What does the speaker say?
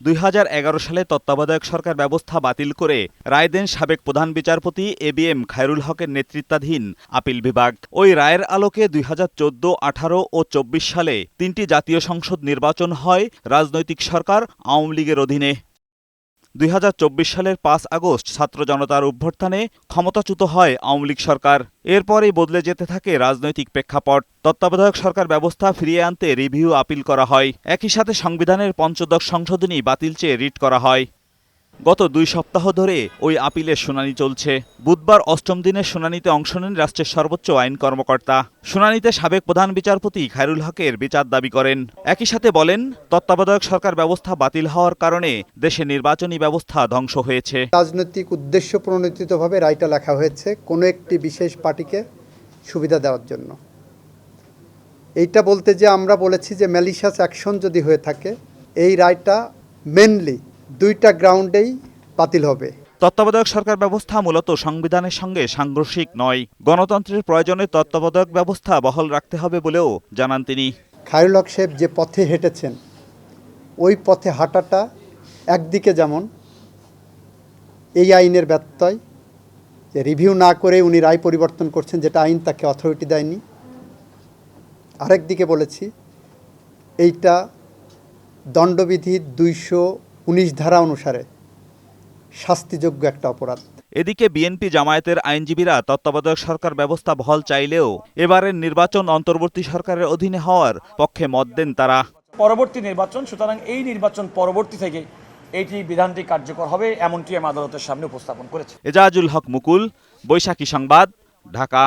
দুই হাজার এগারো সালে তত্ত্বাবধায়ক সরকার ব্যবস্থা বাতিল করে রায় দেন সাবেক প্রধান বিচারপতি এ বি এম খায়রুল হকের নেতৃত্বাধীন আপিল বিভাগ। ওই রায়ের আলোকে দুই হাজার চোদ্দ, আঠারো ও চব্বিশ সালে তিনটি জাতীয় সংসদ নির্বাচন হয় রাজনৈতিক সরকার, আওয়ামী লীগের অধীনে। দুই হাজার চব্বিশ সালের পাঁচ আগস্ট ছাত্র জনতার অভ্যর্থানে ক্ষমতাচ্যুত হয় আওয়ামী লীগ সরকার। এরপরেই বদলে যেতে থাকে রাজনৈতিক প্রেক্ষাপট। তত্ত্বাবধায়ক সরকার ব্যবস্থা ফিরিয়ে আনতে রিভিউ আপিল করা হয়। একই সাথে সংবিধানের পঞ্চদশ সংশোধনী বাতিল চেয়ে রিট করা হয়। গত দুই সপ্তাহ ধরে ওই আপিলের শুনানি চলছে। বুধবার অষ্টম দিনের শুনানিতে অংশ নেন রাষ্ট্রের সর্বোচ্চ আইন কর্মকর্তা। শুনানিতে সাবেক প্রধান বিচারপতি খায়রুল হকের বিচার দাবি করেন। একই সাথে বলেন, তত্ত্বাবধায়ক সরকার ব্যবস্থা বাতিল হওয়ার কারণে দেশে নির্বাচনী ব্যবস্থা ধ্বংস হয়েছে। রাজনৈতিক উদ্দেশ্য প্রণোদিতভাবে রায়টা লেখা হয়েছে কোনো একটি বিশেষ পার্টিকে সুবিধা দেওয়ার জন্য। এইটা বলতে যে আমরা বলেছি যে ম্যালিশাস অ্যাকশন যদি হয়ে থাকে, এই রায়টা মেনলি দুইটা গ্রাউন্ডেই বাতিল হবে। তত্ত্বাবধায়ক সরকার ব্যবস্থা মূলত সংবিধানের সঙ্গে সাংঘর্ষিক নয়। গণতন্ত্রের প্রয়োজনে তত্ত্বাবধায়ক ব্যবস্থা বহাল রাখতে হবে বলেও জানান তিনি। খায়রুল হক সাহেব যে পথে হেঁটেছেন ওই পথে হাঁটাটা একদিকে যেমন এই আইনের ব্যত্যয় যে রিভিউ না করে উনি রায় পরিবর্তন করছেন যেটা আইন তাকে অথরিটি দেয়নি আরেক দিকে বলেছি এইটা দণ্ডবিধি দুইশো উনিশ ধারা অনুসারে শাস্তিযোগ্য একটা অপরাধ। এদিকে বিএনপি জামায়াতের আইনজীবীরা তত্ত্বাবধায়ক সরকার ব্যবস্থা বহাল চাইলেও এবারের নির্বাচন অন্তর্বর্তী সরকারের অধীনে হওয়ার পক্ষে মত দেন তারা। পরবর্তী নির্বাচন সুতরাং এই নির্বাচন পরবর্তী থেকে এইটি বিধানটি কার্যকর হবে এমনটি আমি আদালতের সামনে উপস্থাপন করেছি। এজাজুল হক মুকুল বৈশাখী সংবাদ ঢাকা।